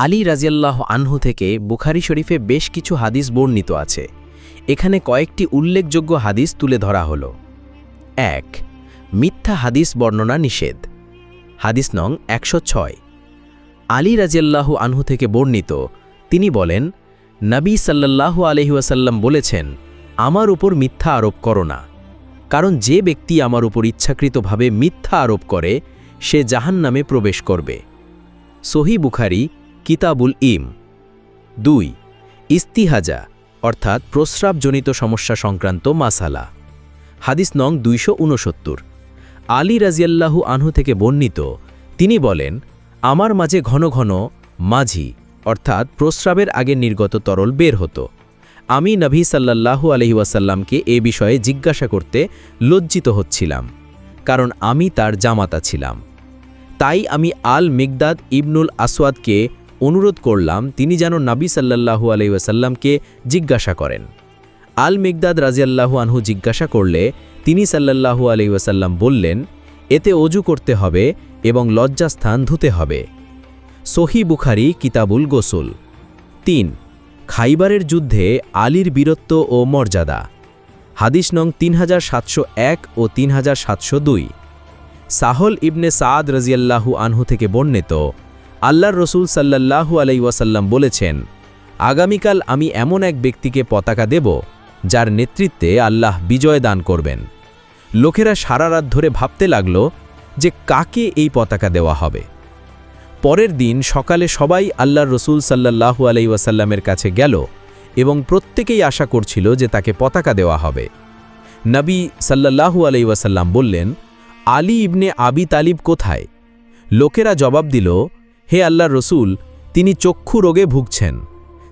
আলী রাজিয়াল্লাহ আনহু থেকে বুখারি শরীফে বেশ কিছু হাদিস বর্ণিত আছে। এখানে কয়েকটি উল্লেখযোগ্য হাদিস তুলে ধরা হল। এক, মিথ্যা হাদিস বর্ণনা নিষেধ। হাদিস নং একশো ছয়। আলী রাজিয়াল্লাহু আনহু থেকে বর্ণিত, তিনি বলেন, নবী সাল্লাল্লাহু আলহিউসাল্লাম বলেছেন, আমার উপর মিথ্যা আরোপ করো না। কারণ যে ব্যক্তি আমার উপর ইচ্ছাকৃতভাবে মিথ্যা আরোপ করে, সে জাহান নামে প্রবেশ করবে সহি বুখারি কিতাবুল ইম। দুই, ইস্তিহাজা, অর্থাৎ প্রস্রাবজনিত সমস্যা সংক্রান্ত মাসালা। হাদিস নং দুইশো উনসত্তর আলী রাজিয়াল্লাহু আনহু থেকে বর্ণিত, তিনি বলেন, আমার মাঝে ঘন ঘন মাঝি, অর্থাৎ প্রস্রাবের আগে নির্গত তরল বের হতো। আমি নবী সাল্লাল্লাহু আলহি ওয়াসাল্লামকে এ বিষয়ে জিজ্ঞাসা করতে লজ্জিত হচ্ছিলাম, কারণ আমি তার জামাতা ছিলাম। তাই আমি আল মিগদাদ ইবনুল আসওয়াদকে অনুরোধ করলাম, তিনি যেন নাবী সাল্লাল্লাহু আলহি ওয়াসাল্লামকে জিজ্ঞাসা করেন। আল মিগদাদ রাজিয়াল্লাহু আনহু জিজ্ঞাসা করলে, তিনি সাল্লাল্লাহু আলহি ওয়াসাল্লাম বললেন, এতে অজু করতে হবে এবং লজ্জাস্থান ধুতে হবে। সহি বুখারি, কিতাবুল গোসুল। তিন, খাইবারের যুদ্ধে আলীর বীরত্ব ও মর্যাদা। হাদিস নং তিন হাজার সাতশো এক ও তিন হাজার সাতশো দুই। সাহল ইবনে সাদ রাজিয়াল্লাহু আনহু থেকে বর্ণিত আল্লাহর রসুল সাল্লাল্লাহু আলাই ওয়াসাল্লাম বলেছেন, আগামীকাল আমি এমন এক ব্যক্তিকে পতাকা দেব, যার নেতৃত্বে আল্লাহ বিজয় দান করবেন। লোকেরা সারা রাত ধরে ভাবতে লাগল যে কাকে এই পতাকা দেওয়া হবে। পরের দিন সকালে সবাই আল্লাহর রসুল সাল্লাল্লাহু আলাই ওয়াসাল্লামের কাছে গেল এবং প্রত্যেকেই আশা করছিল যে তাকে পতাকা দেওয়া হবে। নবী সাল্লাল্লাহু আলাই ওয়াসাল্লাম বললেন, আলী ইবনে আবি তালিব কোথায়? লোকেরা জবাব দিল হে আল্লাহর রসুল, তিনি চক্ষু রোগে ভুগছেন।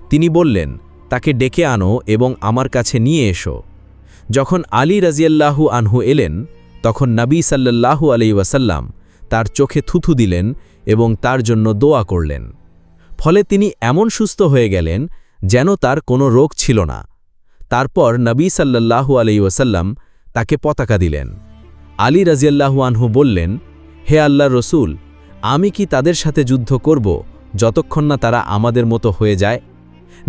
তিনি বললেন, তাকে ডেকে আনো এবং আমার কাছে নিয়ে এসো। যখন আলী রাজিয়াল্লাহু আনহু এলেন, তখন নবী সাল্লাল্লাহু আলাই ওয়াসাল্লাম তার চোখে থুথু দিলেন এবং তার জন্য দোয়া করলেন। ফলে তিনি এমন সুস্থ হয়ে গেলেন যেন তার কোনো রোগ ছিল না। তারপর নবী সাল্লাল্লাহু আলাই ওয়াসাল্লাম তাকে পতাকা দিলেন। আলী রাজিয়াল্লাহু আনহু বললেন, হে আল্লাহ রসুল আমি কি তাদের সাথে যুদ্ধ করব যতক্ষণ না তারা আমাদের মতো হয়ে যায়?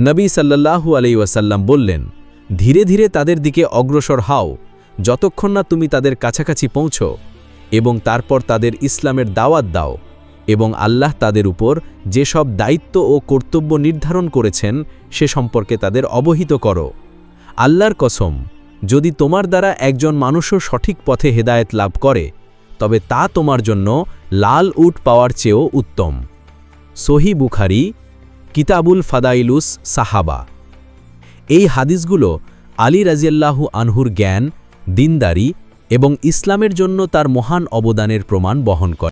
নবী সাল্লাল্লাহু আলাই ওয়াসাল্লাম বললেন, ধীরে ধীরে তাদের দিকে অগ্রসর হাও, যতক্ষণ না তুমি তাদের কাছাকাছি পৌঁছো এবং তারপর তাদের ইসলামের দাওয়াত দাও এবং আল্লাহ তাদের উপর যেসব দায়িত্ব ও কর্তব্য নির্ধারণ করেছেন সে সম্পর্কে তাদের অবহিত করো। আল্লাহর কসম, যদি তোমার দ্বারা একজন মানুষও সঠিক পথে হেদায়েত লাভ করে তবে তা তোমার জন্য লাল উট পাওয়ার চেয়েও উত্তম। সহি বুখারি, কিতাবুল ফাদাইলুস সাহাবা। এই হাদিসগুলো আলী রাজিয়াল্লাহু আনহুর জ্ঞান, দিনদারি এবং ইসলামের জন্য তার মহান অবদানের প্রমাণ বহন করে।